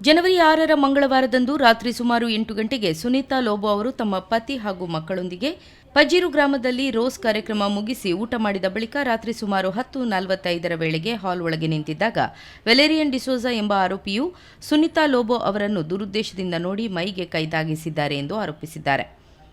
ಜನವರಿ ಆರರ ಮಂಗಳವಾರದಂದು ರಾತ್ರಿ ಸುಮಾರು ಎಂಟು ಗಂಟೆಗೆ ಸುನೀತಾ ಲೋಬೋ ಅವರು ತಮ್ಮ ಪತಿ ಹಾಗೂ ಮಕ್ಕಳೊಂದಿಗೆ ಪಜೀರು ಗ್ರಾಮದಲ್ಲಿ ರೋಸ್ ಕಾರ್ಯಕ್ರಮ ಮುಗಿಸಿ ಊಟ ಮಾಡಿದ ಬಳಿಕ ರಾತ್ರಿ ಸುಮಾರು ಹತ್ತು ನಲವತ್ತೈದರ ವೇಳೆಗೆ ಹಾಲ್ ಒಳಗೆ ನಿಂತಿದ್ದಾಗ ವೆಲೇರಿಯನ್ ಡಿಸೋಜಾ ಎಂಬ ಆರೋಪಿಯು ಸುನೀತಾ ಲೋಬೋ ಅವರನ್ನು ದುರುದ್ದೇಶದಿಂದ ನೋಡಿ ಮೈಗೆ ಕೈದಾಗಿಸಿದ್ದಾರೆ ಎಂದು ಆರೋಪಿಸಿದ್ದಾರೆ.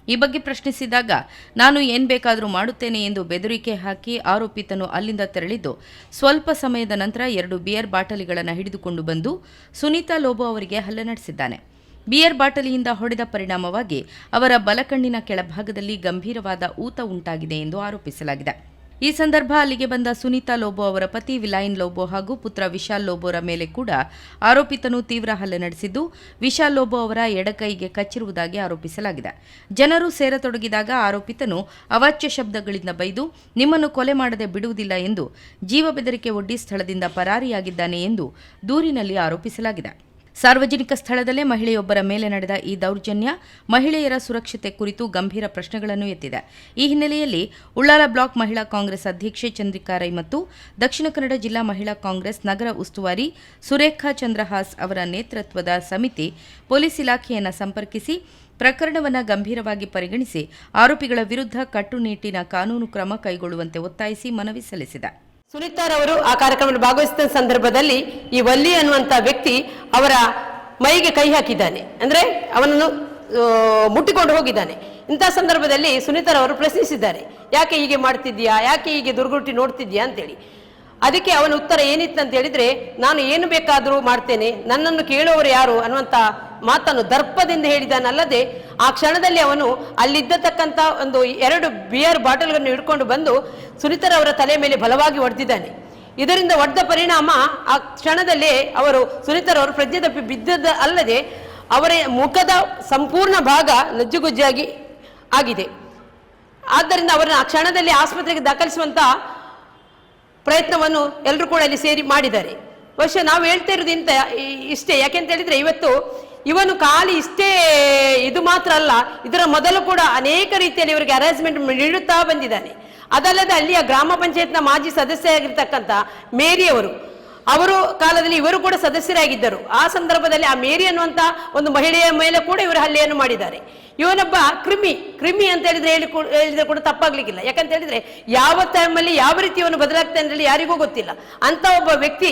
ಈ ಬಗ್ಗೆ ಪ್ರಶ್ನಿಸಿದಾಗ, ನಾನು ಏನ್ ಬೇಕಾದರೂ ಮಾಡುತ್ತೇನೆ ಎಂದು ಬೆದರಿಕೆ ಹಾಕಿ ಆರೋಪಿತನು ಅಲ್ಲಿಂದ ತೆರಳಿದ್ದು, ಸ್ವಲ್ಪ ಸಮಯದ ನಂತರ ಎರಡು ಬಿಯರ್ ಬಾಟಲಿಗಳನ್ನು ಹಿಡಿದುಕೊಂಡು ಬಂದು ಸುನೀತಾ ಲೋಬೋ ಅವರಿಗೆ ಹಲ್ಲೆ ನಡೆಸಿದ್ದಾನೆ. ಬಿಯರ್ ಬಾಟಲಿಯಿಂದ ಹೊಡೆದ ಪರಿಣಾಮವಾಗಿ ಅವರ ಬಲಕಣ್ಣಿನ ಕೆಳಭಾಗದಲ್ಲಿ ಗಂಭೀರವಾದ ಊತ ಉಂಟಾಗಿದೆ ಎಂದು ಆರೋಪಿಸಲಾಗಿದೆ. ಈ ಸಂದರ್ಭ ಅಲ್ಲಿಗೆ ಬಂದ ಸುನೀತಾ ಲೋಬೋ ಅವರ ಪತಿ ವಿಲೈನ್ ಲೋಬೋ ಹಾಗೂ ಪುತ್ರ ವಿಶಾಲ್ ಲೋಬೋರ ಮೇಲೆ ಕೂಡ ಆರೋಪಿತನು ತೀವ್ರ ಹಲ್ಲೆ ನಡೆಸಿದ್ದು, ವಿಶಾಲ್ ಲೋಬೋ ಅವರ ಎಡಕೈಗೆ ಕಚ್ಚಿರುವುದಾಗಿ ಆರೋಪಿಸಲಾಗಿದೆ. ಜನರು ಸೇರತೊಡಗಿದಾಗ ಆರೋಪಿತನು ಅವಾಚ್ಯ ಶಬ್ದಗಳಿಂದ ಬೈದು, ನಿಮ್ಮನ್ನು ಕೊಲೆ ಮಾಡದೆ ಬಿಡುವುದಿಲ್ಲ ಎಂದು ಜೀವ ಬೆದರಿಕೆ ಒಡ್ಡಿ ಸ್ಥಳದಿಂದ ಪರಾರಿಯಾಗಿದ್ದಾನೆ ಎಂದು ದೂರಿನಲ್ಲಿ ಆರೋಪಿಸಲಾಗಿದೆ. ಸಾರ್ವಜನಿಕ ಸ್ಥಳದಲ್ಲೇ ಮಹಿಳೆಯೊಬ್ಬರ ಮೇಲೆ ನಡೆದ ಈ ದೌರ್ಜನ್ಯ ಮಹಿಳೆಯರ ಸುರಕ್ಷತೆ ಕುರಿತು ಗಂಭೀರ ಪ್ರಶ್ನೆಗಳನ್ನು ಎತ್ತಿದೆ. ಈ ಹಿನ್ನೆಲೆಯಲ್ಲಿ ಉಳ್ಳಾಲ ಬ್ಲಾಕ್ ಮಹಿಳಾ ಕಾಂಗ್ರೆಸ್ ಅಧ್ಯಕ್ಷೆ ಚಂದ್ರಿಕಾ ರೈ ಮತ್ತು ದಕ್ಷಿಣ ಕನ್ನಡ ಜಿಲ್ಲಾ ಮಹಿಳಾ ಕಾಂಗ್ರೆಸ್ ನಗರ ಉಸ್ತುವಾರಿ ಸುರೇಖಾ ಚಂದ್ರಹಾಸ್ ಅವರ ನೇತೃತ್ವದ ಸಮಿತಿ ಪೊಲೀಸ್ ಇಲಾಖೆಯನ್ನು ಸಂಪರ್ಕಿಸಿ ಪ್ರಕರಣವನ್ನು ಗಂಭೀರವಾಗಿ ಪರಿಗಣಿಸಿ ಆರೋಪಿಗಳ ವಿರುದ್ಧ ಕಟ್ಟುನಿಟ್ಟಿನ ಕಾನೂನು ಕ್ರಮ ಕೈಗೊಳ್ಳುವಂತೆ ಒತ್ತಾಯಿಸಿ ಮನವಿ ಸಲ್ಲಿಸಿದೆ. ಸುನೀತಾರವರು ಆ ಕಾರ್ಯಕ್ರಮದಲ್ಲಿ ಭಾಗವಹಿಸಿದ ಸಂದರ್ಭದಲ್ಲಿ ಈ ವಲ್ಲಿ ಅನ್ನುವಂತ ವ್ಯಕ್ತಿ ಅವರ ಮೈಗೆ ಕೈ ಹಾಕಿದ್ದಾನೆ. ಅಂದ್ರೆ ಅವನನ್ನು ಮುಟ್ಟಿಕೊಂಡು ಹೋಗಿದ್ದಾನೆ. ಇಂಥ ಸಂದರ್ಭದಲ್ಲಿ ಸುನಿತಾ ರವರು ಪ್ರಶ್ನಿಸಿದ್ದಾರೆ. ಯಾಕೆ ಹೀಗೆ ಮಾಡ್ತಿದ್ಯಾ ಯಾಕೆ ಹೀಗೆ ದುರ್ಗುಟ್ಟಿ ನೋಡ್ತಿದ್ಯಾ ಅಂತೇಳಿ. ಅದಕ್ಕೆ ಅವನ ಉತ್ತರ ಏನಿತ್ತು ಅಂತ ಹೇಳಿದ್ರೆ, ನಾನು ಏನು ಬೇಕಾದರೂ ಮಾಡ್ತೇನೆ, ನನ್ನನ್ನು ಕೇಳುವವರು ಯಾರು ಅನ್ನುವಂತ ಮಾತನ್ನು ದರ್ಪದಿಂದ ಹೇಳಿದಾನಲ್ಲದೆ ಆ ಕ್ಷಣದಲ್ಲಿ ಅವನು ಅಲ್ಲಿದ್ದತಕ್ಕಂಥ ಒಂದು ಎರಡು ಬಿಯರ್ ಬಾಟಲ್ಗಳನ್ನು ಹಿಡ್ಕೊಂಡು ಬಂದು ಸುನಿತರವರ ತಲೆ ಮೇಲೆ ಬಲವಾಗಿ ಹೊಡೆದಿದ್ದಾನೆ ಇದರಿಂದ ಒಡ್ಡ ಪರಿಣಾಮ ಆ ಕ್ಷಣದಲ್ಲೇ ಅವರು ಸುನಿತರವರು ಪ್ರಜ್ಞೆ ತಪ್ಪಿ ಬಿದ್ದದ ಅಲ್ಲದೆ ಅವರ ಮುಖದ ಸಂಪೂರ್ಣ ಭಾಗ ನಜ್ಜುಗುಜ್ಜಾಗಿ ಆಗಿದೆ. ಆದ್ದರಿಂದ ಅವರನ್ನು ಆ ಕ್ಷಣದಲ್ಲಿ ಆಸ್ಪತ್ರೆಗೆ ದಾಖಲಿಸುವಂತ ಪ್ರಯತ್ನವನ್ನು ಎಲ್ಲರೂ ಕೂಡ ಅಲ್ಲಿ ಸೇರಿ ಮಾಡಿದ್ದಾರೆ. ಬಹುಶಃ ನಾವು ಹೇಳ್ತಾ ಇರೋದು ಇಂತ, ಈ- ಇಷ್ಟೇ. ಯಾಕೆಂತ ಹೇಳಿದ್ರೆ ಇವತ್ತು ಇವನು ಖಾಲಿ ಇಷ್ಟೇ ಇದು ಮಾತ್ರ ಅಲ್ಲ, ಇದರ ಮೊದಲು ಕೂಡ ಅನೇಕ ರೀತಿಯಲ್ಲಿ ಇವರಿಗೆ ಅರೇಂಜ್ಮೆಂಟ್ ನೀಡುತ್ತಾ ಬಂದಿದ್ದಾನೆ. ಅದಲ್ಲದೆ ಅಲ್ಲಿಯ ಗ್ರಾಮ ಪಂಚಾಯತ್ನ ಮಾಜಿ ಸದಸ್ಯರಾಗಿರ್ತಕ್ಕಂಥ ಮೇರಿಯವರು ಅವರು ಕಾಲದಲ್ಲಿ ಇವರು ಕೂಡ ಸದಸ್ಯರಾಗಿದ್ದರು. ಆ ಸಂದರ್ಭದಲ್ಲಿ ಆ ಮೇರಿ ಅನ್ನುವಂತ ಒಂದು ಮಹಿಳೆಯ ಮೇಲೆ ಕೂಡ ಇವರು ಹಲ್ಲೆಯನ್ನು ಮಾಡಿದ್ದಾರೆ. ಇವನೊಬ್ಬ ಕ್ರಿಮಿ ಕ್ರಿಮಿ ಅಂತ ಹೇಳಿದ್ರೆ ಹೇಳಿ ಹೇಳಿದ್ರೆ ಕೂಡ ತಪ್ಪಾಗ್ಲಿಕ್ಕಿಲ್ಲ. ಯಾಕಂತ ಹೇಳಿದ್ರೆ ಯಾವ ಟೈಮಲ್ಲಿ ಯಾವ ರೀತಿ ಇವನು ಬದಲಾಗ್ತಾನೆ ಯಾರಿಗೂ ಗೊತ್ತಿಲ್ಲ. ಅಂತ ಒಬ್ಬ ವ್ಯಕ್ತಿ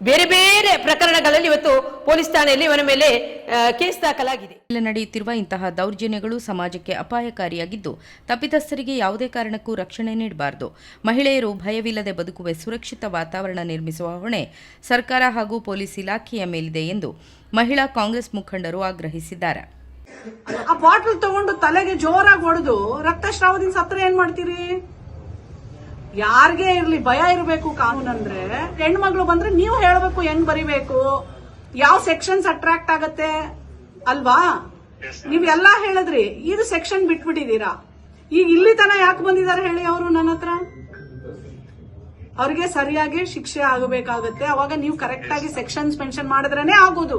ಬೇರೆ ಬೇರೆ ಪ್ರಕರಣಗಳಲ್ಲಿ ಇವತ್ತು ಪೊಲೀಸ್ ಠಾಣೆಯಲ್ಲಿ ಇವನ ಮೇಲೆ ಕೇಸ್ ದಾಖಲಾಗಿದೆ. ಇಲ್ಲಿ ನಡೆಯುತ್ತಿರುವ ಇಂತಹ ದೌರ್ಜನ್ಯಗಳು ಸಮಾಜಕ್ಕೆ ಅಪಾಯಕಾರಿಯಾಗಿದ್ದು ತಪ್ಪಿತಸ್ಥರಿಗೆ ಯಾವುದೇ ಕಾರಣಕ್ಕೂ ರಕ್ಷಣೆ ನೀಡಬಾರದು. ಮಹಿಳೆಯರು ಭಯವಿಲ್ಲದೆ ಬದುಕುವ ಸುರಕ್ಷಿತ ವಾತಾವರಣ ನಿರ್ಮಿಸುವ ಹೊಣೆ ಸರ್ಕಾರ ಹಾಗೂ ಪೊಲೀಸ್ ಇಲಾಖೆಯ ಮೇಲಿದೆ ಎಂದು ಮಹಿಳಾ ಕಾಂಗ್ರೆಸ್ ಮುಖಂಡರು ಆಗ್ರಹಿಸಿದ್ದಾರೆ. ಆ ಬಾಟಲ್ ತಗೊಂಡು ತಲೆಗೆ ಜೋರಾಗಿ ಹೊಡೆದು ರಕ್ತಸ್ರಾವದಿಂದ ಸತ್ರ ಏನ್ ಮಾಡ್ತೀರಿ? ಯಾರ್ಗೆ ಇರ್ಲಿ ಭಯ ಇರಬೇಕು ಕಾನೂನು ಅಂದ್ರೆ? ಹೆಣ್ಮಗಳು ಬಂದ್ರೆ ನೀವು ಹೇಳಬೇಕು ಹೆಂಗ್ ಬರಿಬೇಕು? ಯಾವ ಸೆಕ್ಷನ್ಸ್ ಅಟ್ರಾಕ್ಟ್ ಆಗತ್ತೆ? ಅಲ್ವಾ? ನೀವೆಲ್ಲಾ ಎಲ್ಲಾ ಹೇಳಿದ್ರಿ. ಇದು ಸೆಕ್ಷನ್ ಬಿಟ್ಬಿಟ್ಟಿದ್ದೀರಾ. ಈಗ ಇಲ್ಲಿ ತನ ಯಾಕೆ ಬಂದಿದ್ದಾರೆ ಹೇಳಿ ಅವರು ನನ್ನ ಹತ್ರ? ಅವ್ರಿಗೆ ಸರಿಯಾಗಿ ಶಿಕ್ಷೆ ಆಗಬೇಕಾಗತ್ತೆ. ಅವಾಗ ನೀವು ಕರೆಕ್ಟ್ ಆಗಿ ಸೆಕ್ಷನ್ಸ್ ಮೆನ್ಷನ್ ಮಾಡಿದ್ರೇನೆ ಆಗೋದು.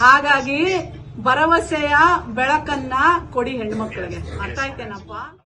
ಹಾಗಾಗಿ ಭರವಸೆಯ ಬೆಳಕನ್ನ ಕೊಡಿ ಹೆಣ್ಮಕ್ಳಿಗೆ. ಅರ್ಥ ಆಯ್ತೇನಪ್ಪ?